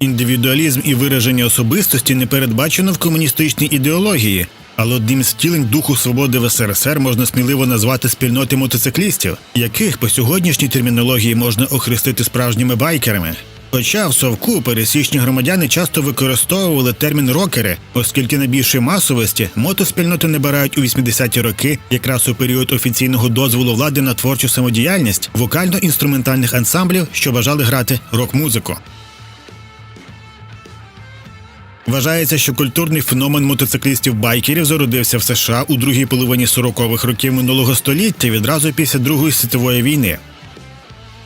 Індивідуалізм і вираження особистості не передбачено в комуністичній ідеології, але одним з втілень духу свободи в СРСР можна сміливо назвати спільноти мотоциклістів, яких по сьогоднішній термінології можна охрестити справжніми байкерами. Хоча в совку пересічні громадяни часто використовували термін рокери, оскільки найбільшої масовості мотоспільноти набирають у 80-ті роки, якраз у період офіційного дозволу влади на творчу самодіяльність вокально-інструментальних ансамблів, що бажали грати рок-музику. Вважається, що культурний феномен мотоциклістів-байкерів зародився в США у другій половині 40-х років минулого століття відразу після Другої світової війни.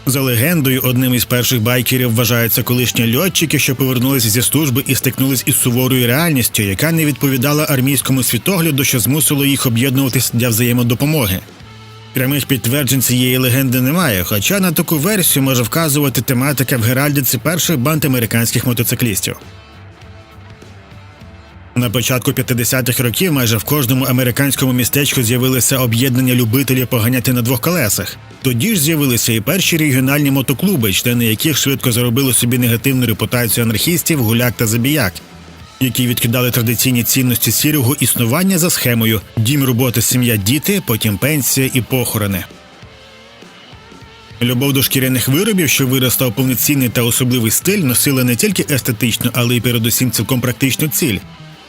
За легендою, одним із перших байкерів вважаються колишні льотчики, що повернулися зі служби і стикнулись із суворою реальністю, яка не відповідала армійському світогляду, що змусило їх об'єднуватись для взаємодопомоги. Прямих підтверджень цієї легенди немає, хоча на таку версію може вказувати тематика в Геральдиці перших банд американських мотоциклістів. На початку 50-х років майже в кожному американському містечку з'явилися об'єднання любителів поганяти на двох колесах. Тоді ж з'явилися і перші регіональні мотоклуби, члени яких швидко заробили собі негативну репутацію анархістів, гуляк та забіяк, які відкидали традиційні цінності сірого існування за схемою дім роботи, сім'я, діти, потім пенсія і похорони. Любов до шкіряних виробів, що виросла у повноцінний та особливий стиль, носила не тільки естетичну, але й передусім цілком практичну ціль.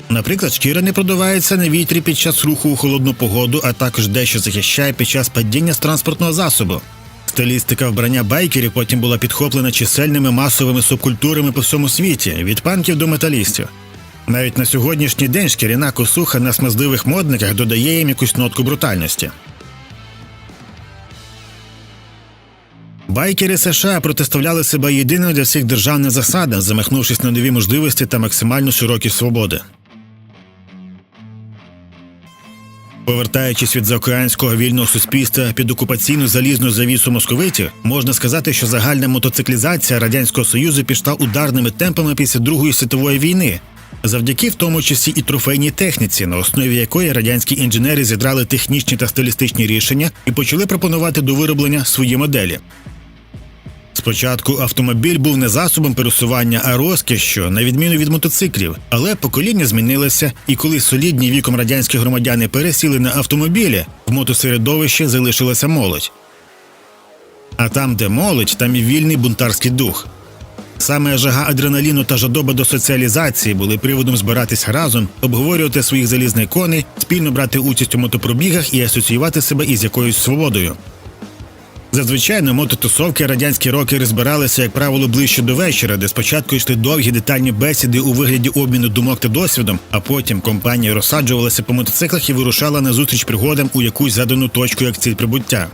Наприклад, шкіра не продувається на вітрі під час руху у холодну погоду, а також дещо захищає під час падіння з транспортного засобу. Стилістика вбрання байкерів потім була підхоплена чисельними масовими субкультурами по всьому світі, від панків до металістів. Навіть на сьогоднішній день шкіряна косуха на смазливих модниках додає їм якусь нотку брутальності. Байкери США протиставляли себе єдиною для всіх державним засадам, замахнувшись на нові можливості та максимально широкі свободи. Повертаючись від заокеанського вільного суспільства під окупаційну залізну завісу московитів, можна сказати, що загальна мотоциклізація радянського союзу пішла ударними темпами після Другої світової війни, завдяки в тому числі і трофейній техніці, на основі якої радянські інженери зідрали технічні та стилістичні рішення і почали пропонувати до вироблення свої моделі. Спочатку автомобіль був не засобом пересування, а розкішшю, на відміну від мотоциклів. Але покоління змінилося, і коли солідні віком радянські громадяни пересіли на автомобілі, в мотосередовищі залишилася молодь. А там, де молодь, там і вільний бунтарський дух. Саме жага адреналіну та жадоба до соціалізації були приводом збиратись разом, обговорювати своїх залізних коней, спільно брати участь у мотопробігах і асоціювати себе із якоюсь свободою. Зазвичай на мототусовки радянські рокери збиралися, як правило, ближче до вечора, де спочатку йшли довгі детальні бесіди у вигляді обміну думок та досвідом, а потім компанія розсаджувалася по мотоциклах і вирушала на зустріч пригодам у якусь задану точку як ціль прибуття.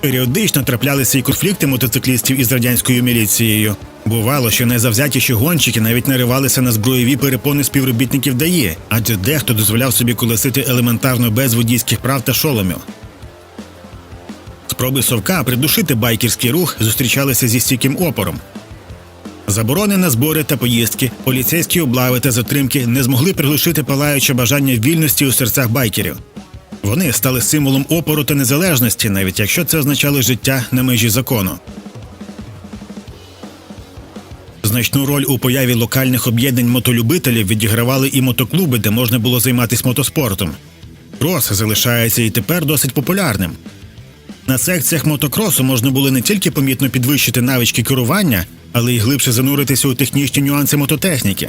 Періодично траплялися і конфлікти мотоциклістів із радянською міліцією. Бувало, що найзавзятіші гонщики навіть наривалися на зброєві перепони співробітників ДАІ, адже дехто дозволяв собі колесити елементарно без водійських прав та шоломів. Спроби совка придушити байкерський рух зустрічалися зі стійким опором. Заборони на збори та поїздки, поліцейські облави та затримки не змогли приглушити палаюче бажання вільності у серцях байкерів. Вони стали символом опору та незалежності, навіть якщо це означало життя на межі закону. Значну роль у появі локальних об'єднань мотолюбителів відігравали і мотоклуби, де можна було займатися мотоспортом. Крос залишається і тепер досить популярним. На секціях мотокросу можна було не тільки помітно підвищити навички керування, але й глибше зануритися у технічні нюанси мототехніки.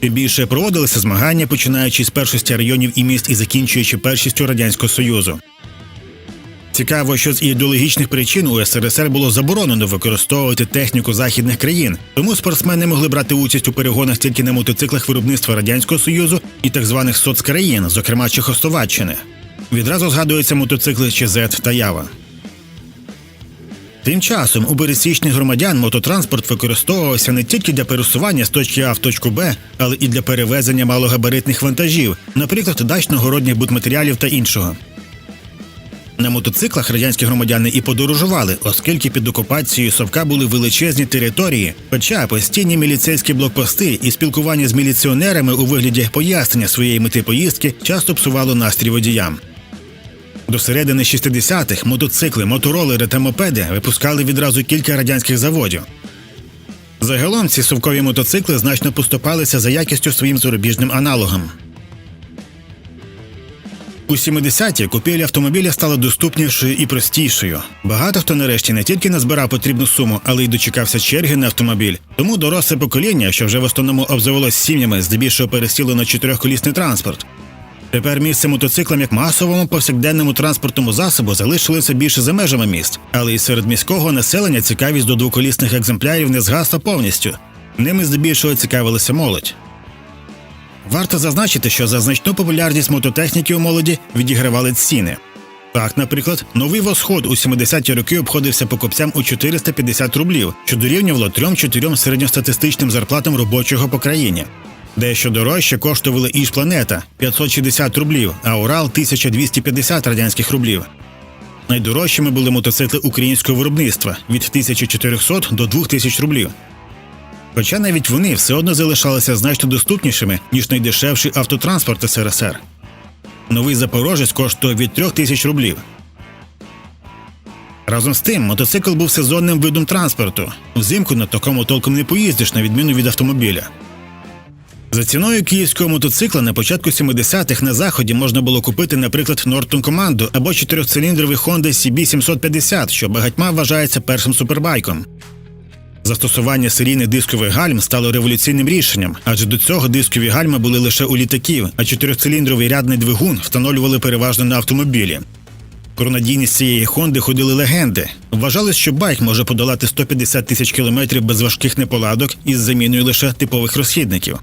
Тим більше проводилися змагання, починаючи з першості районів і міст і закінчуючи першістю Радянського Союзу. Цікаво, що з ідеологічних причин у СРСР було заборонено використовувати техніку західних країн, тому спортсмени могли брати участь у перегонах тільки на мотоциклах виробництва Радянського Союзу і так званих соцкраїн, зокрема Чехословаччини. Відразу згадуються мотоцикли ЧЗ та Ява. Тим часом у пересічних громадян мототранспорт використовувався не тільки для пересування з точки А в точку Б, але і для перевезення малогабаритних вантажів, наприклад, дачно-городніх будматеріалів та іншого. На мотоциклах радянські громадяни і подорожували, оскільки під окупацією Совка були величезні території, хоча постійні міліцейські блокпости і спілкування з міліціонерами у вигляді пояснення своєї мети поїздки часто псувало настрій водіям. До середини 60-х мотоцикли, моторолери та мопеди випускали відразу кілька радянських заводів. Загалом ці совкові мотоцикли значно поступалися за якістю своїм зарубіжним аналогам. У 70-ті купівля автомобіля стала доступнішою і простішою. Багато хто нарешті не тільки назбирав потрібну суму, але й дочекався черги на автомобіль. Тому доросле покоління, що вже в основному обзавелось сім'ями, здебільшого пересіло на чотирьохколісний транспорт. Тепер місце мотоциклам як масовому повсякденному транспортному засобу залишилося більше за межами міст, але і серед міського населення цікавість до двоколісних екземплярів не згасла повністю. Ними здебільшого цікавилася молодь. Варто зазначити, що за значну популярність мототехніки у молоді відігравали ціни. Так, наприклад, новий восход у 70-ті роки обходився покупцям у 450 рублів, що дорівнювало 3-4 середньостатистичним зарплатам робочого по країні. Дещо дорожче коштували іж планета 560 рублів, а Урал 1250 радянських рублів. Найдорожчими були мотоцикли українського виробництва від 1400 до 2000 рублів. Хоча навіть вони все одно залишалися значно доступнішими, ніж найдешевший автотранспорт СРСР. Новий Запорожець коштує від 3 тисяч рублів. Разом з тим, мотоцикл був сезонним видом транспорту. Взимку на такому толком не поїздиш, на відміну від автомобіля. За ціною київського мотоцикла на початку 70-х на заході можна було купити, наприклад, Norton Команду або чотирьохциліндровий Honda CB 750, що багатьма вважається першим супербайком. Застосування серійних дискових гальм стало революційним рішенням, адже до цього дискові гальми були лише у літаків, а чотирьохциліндровий рядний двигун встановлювали переважно на автомобілі. Про надійність цієї Хонди ходили легенди. Вважалось, що байк може подолати 150 тисяч кілометрів без важких неполадок із заміною лише типових розхідників.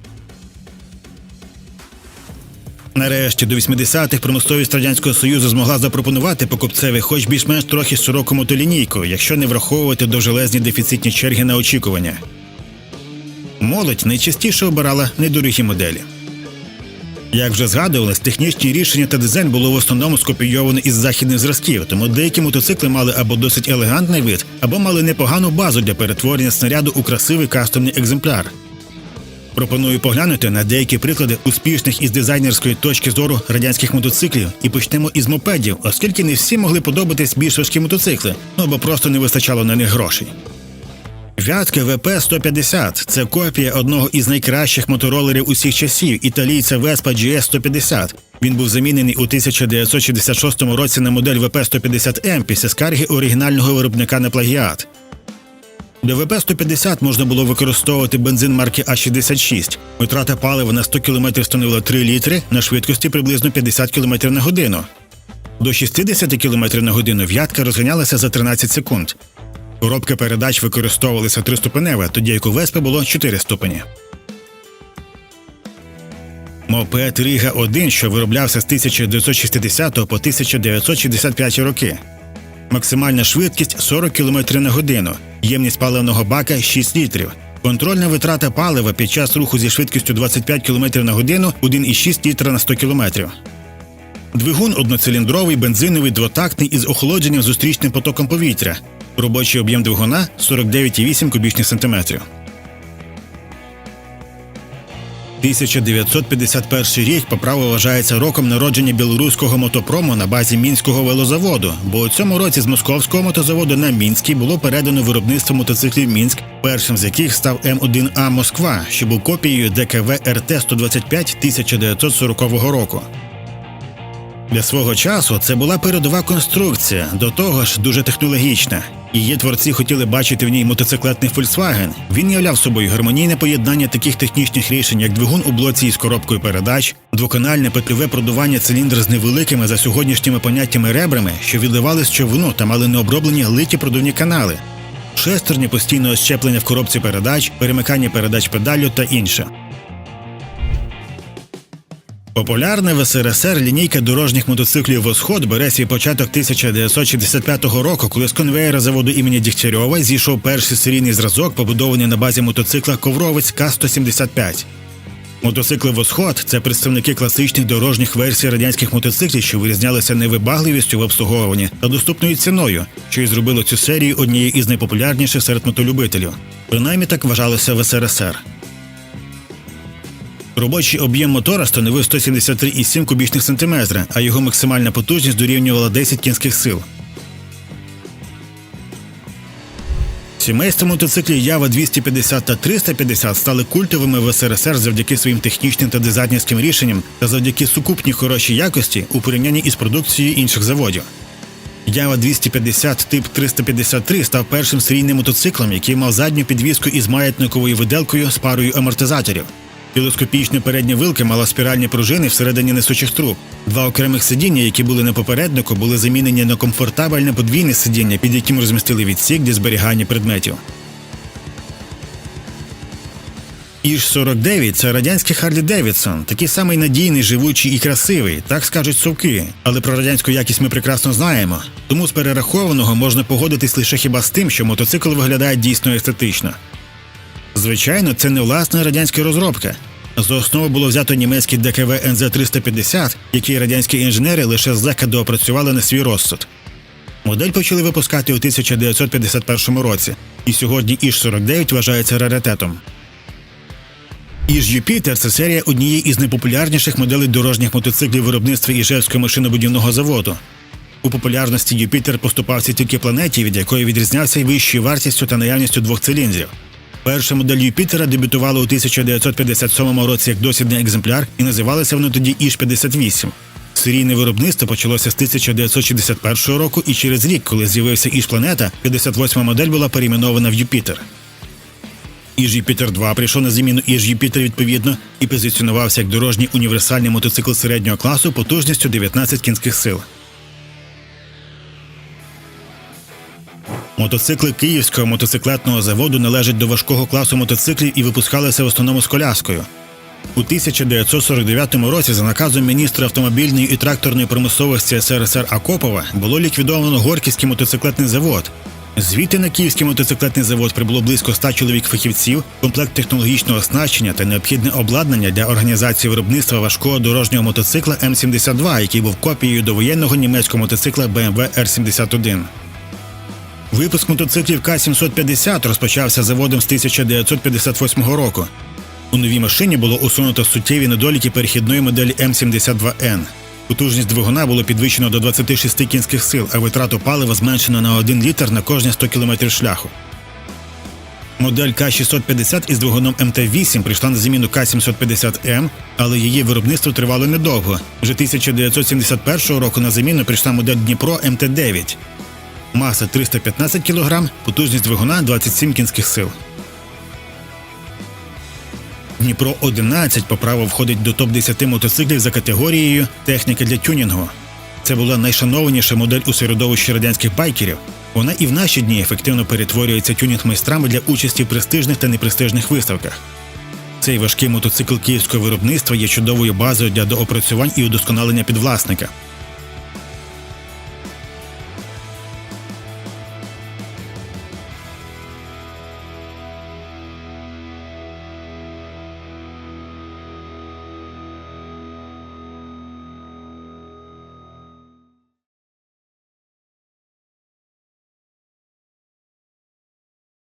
Нарешті до 80-х промисловість радянського союзу змогла запропонувати покупцеві, хоч більш-менш трохи широку мотолінійку, якщо не враховувати довжелезні дефіцитні черги на очікування. Молодь найчастіше обирала недорогі моделі. Як вже згадувалось, технічні рішення та дизайн було в основному скопійовані із західних зразків, тому деякі мотоцикли мали або досить елегантний вид, або мали непогану базу для перетворення снаряду у красивий кастомний екземпляр. Пропоную поглянути на деякі приклади успішних із дизайнерської точки зору радянських мотоциклів і почнемо із мопедів, оскільки не всі могли подобатись більш важкі мотоцикли, ну або просто не вистачало на них грошей. Вятка ВП-150 – це копія одного із найкращих моторолерів усіх часів італійця Vespa GS-150. Він був замінений у 1966 році на модель ВП-150М після скарги оригінального виробника на плагіат. До ВП-150 можна було використовувати бензин марки А66. Витрата палива на 100 км становила 3 літри на швидкості приблизно 50 км на годину. До 60 км на годину в'ятка розганялася за 13 секунд. Коробки передач використовувалися триступеневе, тоді як у Веспи було 4 ступені. Мопед Ріга 1, що вироблявся з 1960 по 1965 роки. Максимальна швидкість 40 км на годину, ємність паливного бака 6 літрів. Контрольна витрата палива під час руху зі швидкістю 25 км на годину 1,6 літра на 100 км. Двигун одноциліндровий, бензиновий, двотактний із охолодженням зустрічним потоком повітря. Робочий об'єм двигуна 49,8 кубічних сантиметрів. 1951 рік по праву вважається роком народження білоруського мотопрому на базі мінського велозаводу, бо у цьому році з московського мотозаводу на Мінський було передано виробництво мотоциклів Мінськ, першим з яких став М1А Москва, що був копією ДКВ РТ 125 1940 року. Для свого часу це була передова конструкція, до того ж дуже технологічна. Її творці хотіли бачити в ній мотоциклетний Volkswagen. Він являв собою гармонійне поєднання таких технічних рішень, як двигун у блоці із коробкою передач, двоканальне петлюве продування циліндра з невеликими за сьогоднішніми поняттями ребрами, що відливали з човну та мали необроблені литі продувні канали, шестерні постійного щеплення в коробці передач, перемикання передач педаллю та інше. Популярна в СРСР лінійка дорожніх мотоциклів Восход бере свій початок 1965 року, коли з конвеєра заводу імені Дігтярьова зійшов перший серійний зразок, побудований на базі мотоцикла Ковровець К-175. Мотоцикли Восход це представники класичних дорожніх версій радянських мотоциклів, що вирізнялися невибагливістю в обслуговуванні та доступною ціною, що й зробило цю серію однією із найпопулярніших серед мотолюбителів. Принаймні так вважалося в СРСР. Робочий об'єм мотора становив 173,7 кубічних сантиметра, а його максимальна потужність дорівнювала 10 кінських сил. Сімейство мотоциклів Ява 250 та 350 стали культовими в СРСР завдяки своїм технічним та дизайнерським рішенням та завдяки сукупній хорошій якості у порівнянні із продукцією інших заводів. Ява 250 тип 353 став першим серійним мотоциклом, який мав задню підвіску із маятниковою виделкою з парою амортизаторів. Телескопічна передня вилка мала спіральні пружини всередині несучих труб. Два окремих сидіння, які були на попереднику, були замінені на комфортабельне подвійне сидіння, під яким розмістили відсік для зберігання предметів. Іж 49 це радянський Харлі Девідсон, такий самий надійний, живучий і красивий, так скажуть совки. Але про радянську якість ми прекрасно знаємо. Тому з перерахованого можна погодитись лише хіба з тим, що мотоцикл виглядає дійсно естетично. Звичайно, це не власна радянська розробка. За основу було взято німецький ДКВ НЗ-350, який радянські інженери лише злегка доопрацювали на свій розсуд. Модель почали випускати у 1951 році, і сьогодні Іж-49 вважається раритетом. Іж Юпітер це серія однієї із найпопулярніших моделей дорожніх мотоциклів виробництва Іжевського машинобудівного заводу. У популярності Юпітер поступався тільки планеті, від якої відрізнявся вищою вартістю та наявністю двох циліндрів. Перша модель Юпітера дебютувала у 1957 році як дослідний екземпляр і називалася вона тоді Іж-58. Серійне виробництво почалося з 1961 року, і через рік, коли з'явився Іж-планета, 58-ма модель була перейменована в Юпітер. Іж Юпітер 2 прийшов на заміну Іж Юпітер відповідно і позиціонувався як дорожній універсальний мотоцикл середнього класу потужністю 19 кінських сил. Мотоцикли Київського мотоциклетного заводу належать до важкого класу мотоциклів і випускалися в основному з коляскою. У 1949 році за наказом міністра автомобільної і тракторної промисловості СРСР Акопова було ліквідовано Горківський мотоциклетний завод. Звідти на Київський мотоциклетний завод прибуло близько 100 чоловік фахівців, комплект технологічного оснащення та необхідне обладнання для організації виробництва важкого дорожнього мотоцикла М72, який був копією довоєнного німецького мотоцикла BMW R71. Випуск мотоциклів К-750 розпочався заводом з 1958 року. У новій машині було усунуто суттєві недоліки перехідної моделі М72Н. Потужність двигуна було підвищено до 26 кінських сил, а витрату палива зменшено на 1 літр на кожні 100 км шляху. Модель К-650 із двигуном МТ-8 прийшла на заміну К-750М, але її виробництво тривало недовго. Вже 1971 року на заміну прийшла модель Дніпро МТ-9. Маса 315 кг, потужність двигуна 27 кінських сил. Дніпро 11 по праву входить до топ-10 мотоциклів за категорією техніка для тюнінгу. Це була найшанованіша модель у середовищі радянських байкерів. Вона і в наші дні ефективно перетворюється тюнінг-майстрами для участі в престижних та непрестижних виставках. Цей важкий мотоцикл київського виробництва є чудовою базою для доопрацювань і удосконалення підвласника.